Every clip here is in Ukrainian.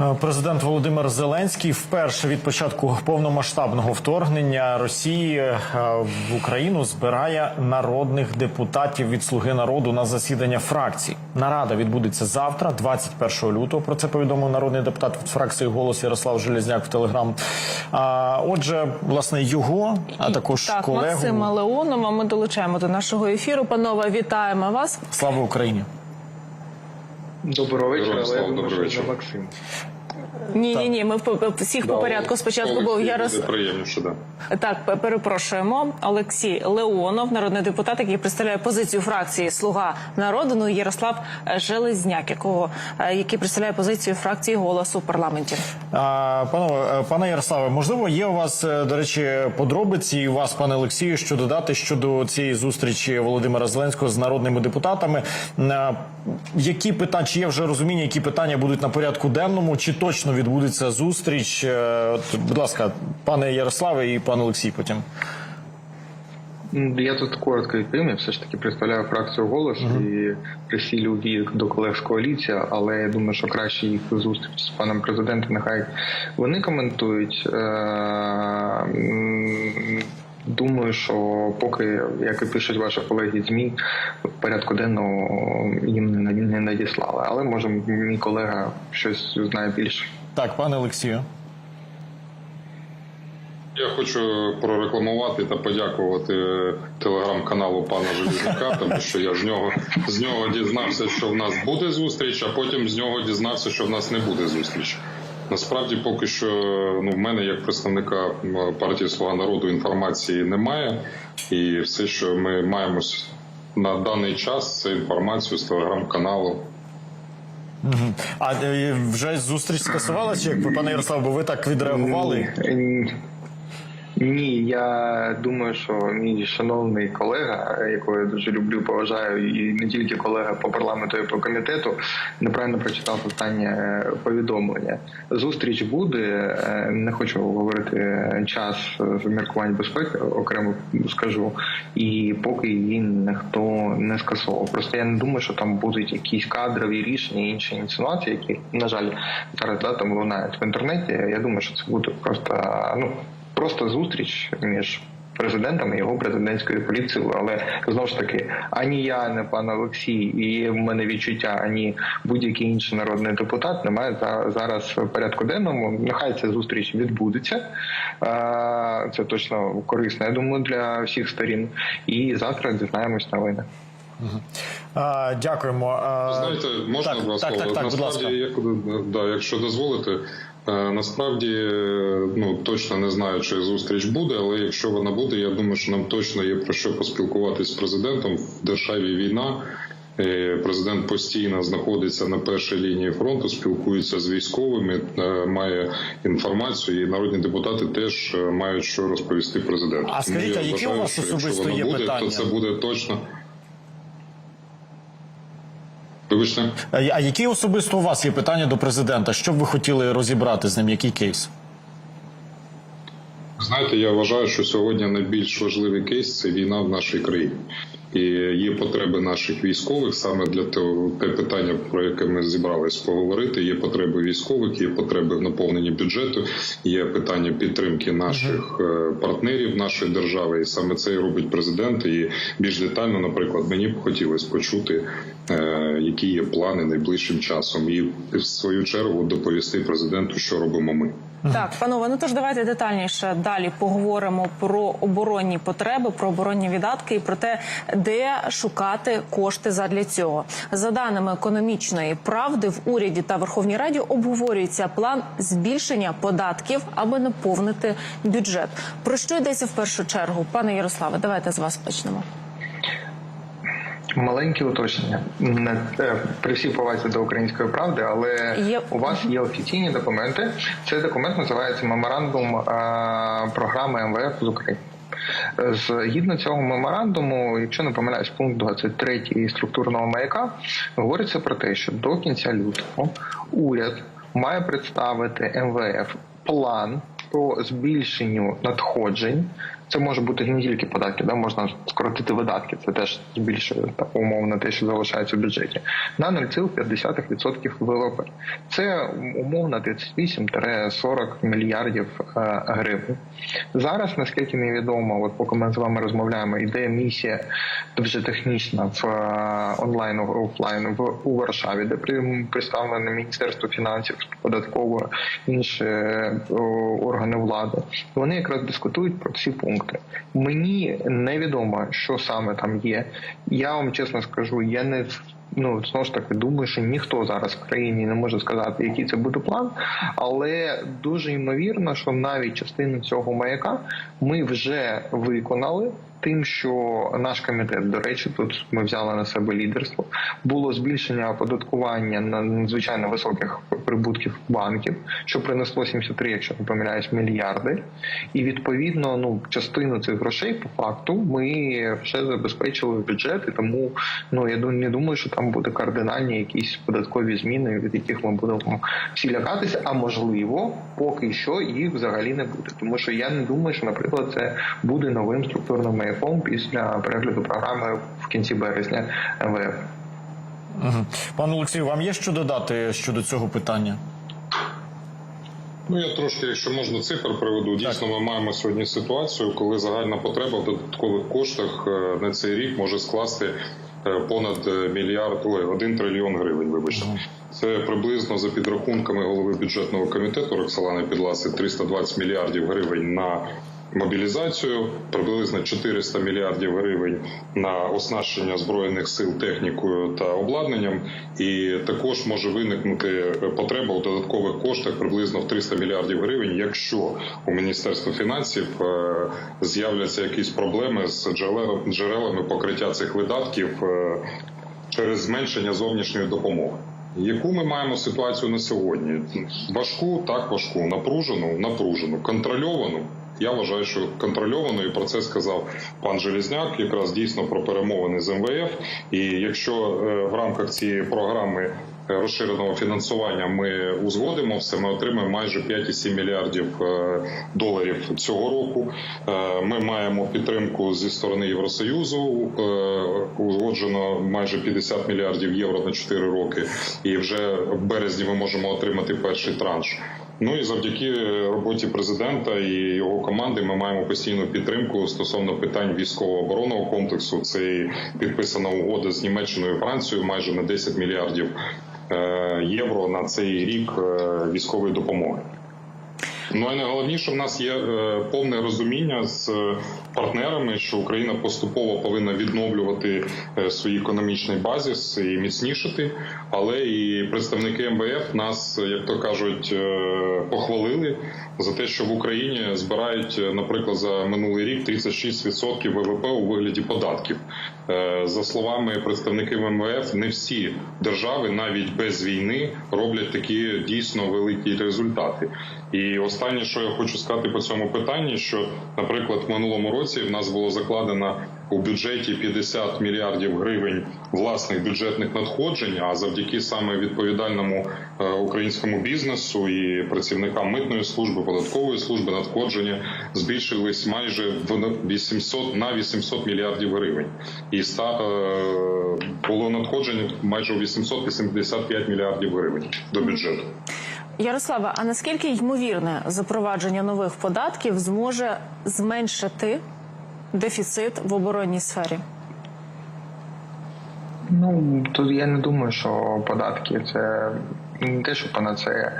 Е, Президент Володимир Зеленський вперше від початку повномасштабного вторгнення Росії е, в Україну збирає народних депутатів від Слуги народу на засідання фракцій. Нарада відбудеться завтра, 21 лютого. Про це повідомив народний депутат від фракції голос Ярослав Железняк в Телеграм. А отже, власне, його, а також так, колегу Максима Леонова. Ми долучаємо до нашого ефіру. Панове, вітаємо вас. слава Україні. Доброго вечора, Героям але я слава, думаю, що за Максим. Ні, ні, ні. Ми всіх по порядку. Спочатку був буде приємніше, да. Так, перепрошуємо. Олексій Леонов, народний депутат, який представляє позицію фракції Слуга народу. Ну Ярослав е, Железняк, якого е, який представляє позицію фракції голосу в парламенті. А, Панове, е, пане Ярославе, можливо, є у вас, до речі, подробиці і у вас, пане Олексію, що додати щодо цієї зустрічі Володимира Зеленського з народними депутатами. Е, Які питання, чи є вже розуміння, які питання будуть на порядку денному, чи точно відбудеться зустріч? Е, От, будь ласка, пане Ярославе і пан Олексій потім. Я тут коротко відповім. Я все ж таки представляю фракцію голос і присілю вік до колег з коаліції, але я думаю, що краще їх зустріч з паном президентом. Нехай вони коментують. Е, Думаю, що поки, як і пишуть ваші колеги змі, порядку денного їм не надіслали. Але може мій колега щось знає більше. Так, пане Олексію. Я хочу прорекламувати та подякувати телеграм-каналу пана Железняка, тому що я з нього з нього дізнався, що в нас буде зустріч, а потім з нього дізнався, що в нас не буде зустріч. Насправді, поки що, ну в мене як представника партії Слуга народу інформації немає, і все, що ми маємо на даний час, це інформацію з телеграм-каналу. А е, вже зустріч скасувалася? Як пане Ярослав, бо ви так відреагували? Ні. Я думаю, що мій шановний колега, якого я дуже люблю, поважаю, і не тільки колега по парламенту, і по комітету, неправильно прочитав останнє е, повідомлення. Зустріч буде. е, Не хочу говорити час з міркувань безпеки, окремо скажу. І поки її ніхто не скасовував. Просто я не думаю, що там будуть якісь кадрові рішення, інші інсинуації, які на жаль зараз да, там лунають в інтернеті. Я думаю, що це буде просто ну просто зустріч між президентом і його президентською поліцією. Але знову ж таки, ані я, ані пан Олексій, і в мене відчуття, ані будь-який інший народний депутат немає за- зараз в порядку денному. Нехай ця зустріч відбудеться. Це точно корисно, я думаю, для всіх сторін. І завтра дізнаємось новини. А, дякуємо. Знаєте, можна так, два так, слова? так, так, будь ласка. насправді, як, да, якщо дозволите, насправді е, ну точно не знаю, чи зустріч буде, але якщо вона буде, я думаю, що нам точно є про що поспілкуватись з президентом. В державі війна. Е, Президент постійно знаходиться на першій лінії фронту, спілкується з військовими, е, має інформацію, і народні депутати теж е, мають що розповісти президенту. А скажіть, а які у вас особисто є буде, питання? то це буде точно. Вибачте. А а які особисто у вас є питання до президента? Що б ви хотіли розібрати з ним? Який кейс? Знаєте, я вважаю, що сьогодні найбільш важливий кейс це війна в нашій країні. І є потреби наших військових саме для того, те питання, про яке ми зібрались поговорити. Є потреби військових, є потреби в наповненні бюджету, є питання підтримки наших е, партнерів нашої держави, і саме це і робить президент. І більш детально, наприклад, мені б хотілося почути, е, які є плани найближчим часом, і в свою чергу доповісти президенту, що робимо ми. Так, панове, ну тож давайте детальніше далі поговоримо про оборонні потреби, про оборонні видатки і про те, де шукати кошти задля цього. За даними економічної правди, в уряді та Верховній Раді обговорюється план збільшення податків, аби наповнити бюджет. Про що йдеться в першу чергу, пане Ярославе? Давайте з вас почнемо. Маленьке уточнення не е, при всій повазі до української правди, але Є- у вас є офіційні документи. Цей документ називається меморандум е, програми МВФ з України. Е, Згідно цього меморандуму, якщо не помиляюсь, пункт 23 структурного маяка говориться про те, що до кінця лютого уряд має представити МВФ план по збільшенню надходжень Це може бути не тільки податки, да можна скоротити видатки. Це теж збільшує умовно те, що залишається в бюджеті на 0,5% ВВП. Це умовно 38-40 мільярдів е, гривень. Зараз, наскільки мені відомо, от поки ми з вами розмовляємо, іде місія вже технічна в е, онлайн офлайн в у Варшаві, де представлене Міністерство фінансів, податково інші е, органи влади. Вони якраз дискутують про ці пункти. Мені невідомо, що саме там є. Я вам чесно скажу, я не Ну знову ж таки думаю, що ніхто зараз в країні не може сказати, який це буде план, але дуже ймовірно, що навіть частину цього маяка ми вже виконали. Тим, що наш комітет, до речі, тут ми взяли на себе лідерство, було збільшення оподаткування на надзвичайно високих прибутків банків, що принесло 73, якщо не помиляюсь, мільярди. І відповідно, ну частину цих грошей по факту ми вже забезпечили бюджет, і тому ну я не думаю, що там буде кардинальні якісь податкові зміни, від яких ми будемо всі лякатися. А можливо, поки що їх взагалі не буде, тому що я не думаю, що, наприклад, це буде новим структурним маяком після перегляду програми в кінці березня МВФ. Пане Олексію, вам є що додати щодо цього питання? Ну я трошки, якщо можна, цифр приведу. Дійсно, ми маємо сьогодні ситуацію, коли загальна потреба в додаткових коштах е, на цей рік може скласти понад е, мільярд ой, один трильйон гривень. Вибачте, це приблизно за підрахунками голови бюджетного комітету Роксолани Підласи 320 мільярдів гривень на. Мобілізацію приблизно 400 мільярдів гривень на оснащення збройних сил технікою та обладнанням, і також може виникнути потреба у додаткових коштах приблизно в 300 мільярдів гривень, якщо у міністерства фінансів е, з'являться якісь проблеми з джерелами покриття цих видатків е, через зменшення зовнішньої допомоги. Яку ми маємо ситуацію на сьогодні? Важку, так важку, напружену, напружену, контрольовану. Я вважаю, що контрольовано, і про це сказав пан Желізняк, якраз дійсно про перемовини з МВФ. І якщо е, в рамках цієї програми е, розширеного фінансування ми узгодимо все, ми отримаємо майже 5,7 мільярдів е, доларів цього року. Ми маємо підтримку зі сторони Євросоюзу. Узгоджено майже 50 мільярдів євро на 4 роки, і вже в березні ми можемо отримати перший транш. Ну і завдяки роботі президента і його команди ми маємо постійну підтримку стосовно питань військово-оборонного комплексу. Це підписана угода з Німеччиною і Францією майже на 10 мільярдів е, євро на цей рік е, військової допомоги. Ну і найголовніше в нас є е, повне розуміння з партнерами, що Україна поступово повинна відновлювати е, свій економічний базіс і міцнішити. Але і представники МВФ нас, як то кажуть, е, похвалили за те, що в Україні збирають, е, наприклад, за минулий рік 36% ВВП у вигляді податків. Е, За словами представників МВФ, не всі держави, навіть без війни, роблять такі дійсно великі результати. І останнє, що я хочу сказати по цьому питанні, що, наприклад, в минулому році в нас було закладено у бюджеті 50 мільярдів гривень власних бюджетних надходжень. А завдяки саме відповідальному е, українському бізнесу і працівникам митної служби, податкової служби надходження збільшились майже в 800 на 800 мільярдів гривень, і ста е, було надходження майже у 885 мільярдів гривень до бюджету. Ярослава, а наскільки ймовірне запровадження нових податків зможе зменшити дефіцит в оборонній сфері? Ну тут я не думаю, що податки це не те, що панацея,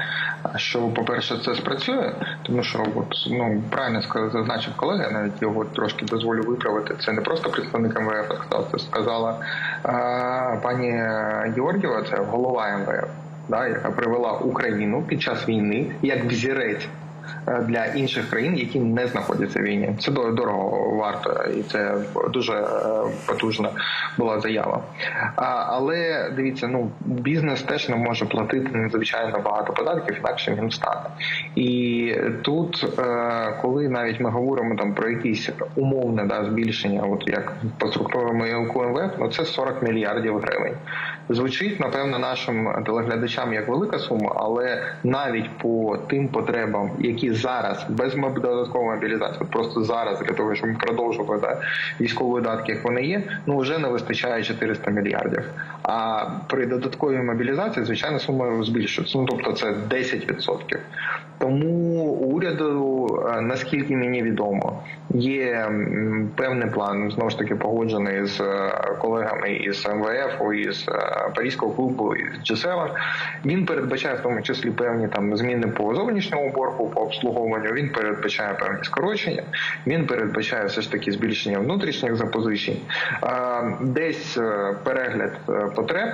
що, по-перше, це спрацює, тому що от, ну правильно зазначив колега, навіть його трошки дозволю виправити. Це не просто представник МВФ сказав, це сказала а, пані Георгієва, це голова МВФ, да, яка привела Україну під час війни як взірець для інших країн, які не знаходяться в війні. Це дор- дорого варто, і це дуже е, потужна була заява. Але дивіться, ну бізнес теж не може платити надзвичайно багато податків, інакше він встане. І тут, е, коли навіть ми говоримо там про якісь умовне да, збільшення, от як по структурному ЄЛКУ МВФ, ну це 40 мільярдів гривень. Звучить, напевно, нашим телеглядачам як велика сума, але навіть по тим потребам, які які зараз без додаткової мобілізації, просто зараз для того, щоб продовжувати да, військові видатки, як вони є, ну вже не вистачає 400 мільярдів. А при додатковій мобілізації, звичайно, сума збільшується. Ну тобто це 10%. Тому уряду, е, наскільки мені відомо, є певний план знову ж таки погоджений з е, колегами із МВФ, із е, Паризького клубу із G7. Він передбачає в тому числі певні там зміни по зовнішньому боргу, по обслуговуванню. Він передбачає певні скорочення. Він передбачає все ж таки збільшення внутрішніх запозичень, Е, десь е, перегляд е, потреб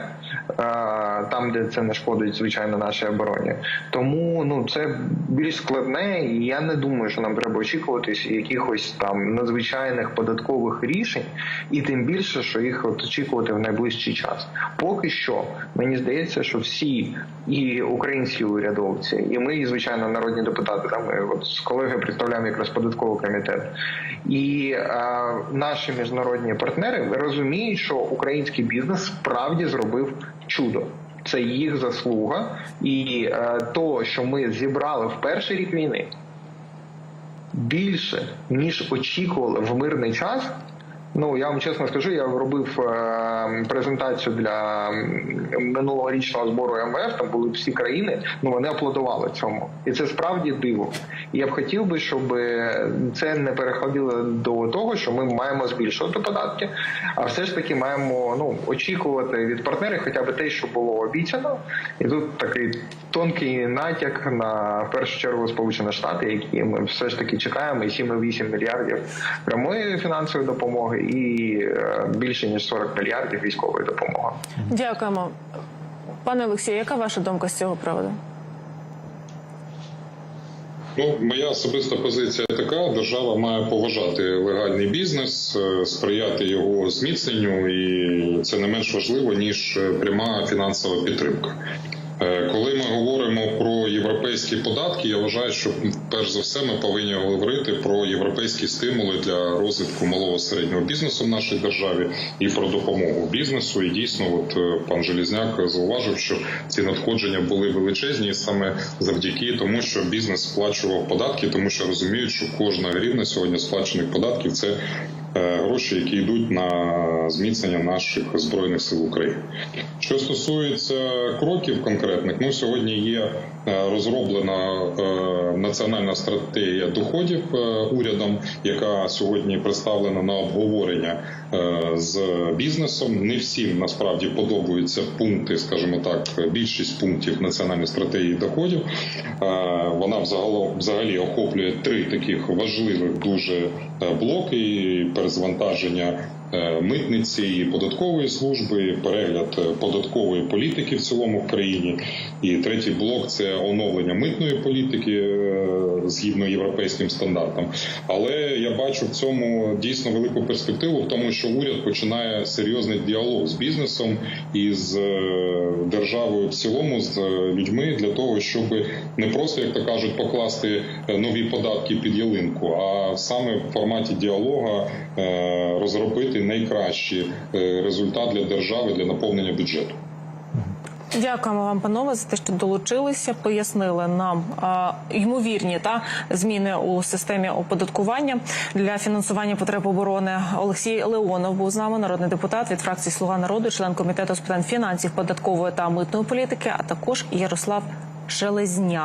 там, де це не шкодить звичайно нашій обороні. Тому ну це більш складне, і я не думаю, що нам треба очікуватись якихось там надзвичайних податкових рішень, і тим більше, що їх от очікувати в найближчий час. Поки що мені здається, що всі і українські урядовці, і ми, і, звичайно, народні депутати, там от з колегою представляємо якраз податковий комітет, і е, наші міжнародні партнери розуміють, що український бізнес справді зробив чудо. Це їх заслуга, і е, то, що ми зібрали в перший рік війни, більше ніж очікували в мирний час. Ну я вам чесно скажу, я робив е, презентацію для минулорічного збору МВФ. Там були всі країни. Ну вони аплодували цьому, і це справді диво. І я б хотів би, щоб це не переходило до того, що ми маємо збільшувати податки, а все ж таки маємо ну очікувати від партнерів, хоча б те, що було обіцяно, і тут такий тонкий натяк на в першу чергу Сполучені Штати, які ми все ж таки чекаємо, і 7,8 мільярдів прямої фінансової допомоги, і е, більше ніж 40 мільярдів військової допомоги. Дякуємо, пане Олексію. Яка ваша думка з цього приводу? Ну, моя особиста позиція така: держава має поважати легальний бізнес, е, сприяти його зміцненню, і це не менш важливо ніж е, пряма фінансова підтримка. Е, Коли ми говоримо про європейські податки, я вважаю, що перш за все ми повинні говорити про європейські стимули для розвитку малого середнього бізнесу в нашій державі і про допомогу бізнесу. І дійсно, от е, пан Желізняк зауважив, що ці надходження були величезні саме завдяки тому, що бізнес сплачував податки, тому що розуміють, що кожна гривна сьогодні сплачених податків це гроші, які йдуть на зміцнення наших збройних сил України. Що стосується кроків конкретних, ну сьогодні є е, розроблена е, національна стратегія доходів е, урядом, яка сьогодні представлена на обговорення е, з бізнесом. Не всім насправді подобаються пункти, скажімо так, більшість пунктів національної стратегії доходів. Е, Вона взагалі, охоплює три таких важливих дуже е, блоки: Е, митниці і податкової служби, перегляд е, податкової політики в цілому в країні. І третій блок це оновлення митної політики е, згідно європейським стандартам. Але я бачу в цьому дійсно велику перспективу, в тому, що уряд починає серйозний діалог з бізнесом і з е, державою в цілому, з е, людьми для того, щоб не просто, як то кажуть, покласти е, нові податки під ялинку, а саме в форматі діалога е, розробити найкращий е, результат для держави для наповнення бюджету. Дякуємо вам, панове, за те, що долучилися, пояснили нам а, ймовірні та зміни у системі оподаткування для фінансування потреб оборони. Олексій Леонов був з нами, народний депутат від фракції Слуга народу, член комітету з питань фінансів, податкової та митної політики, а також Ярослав Шелезняк.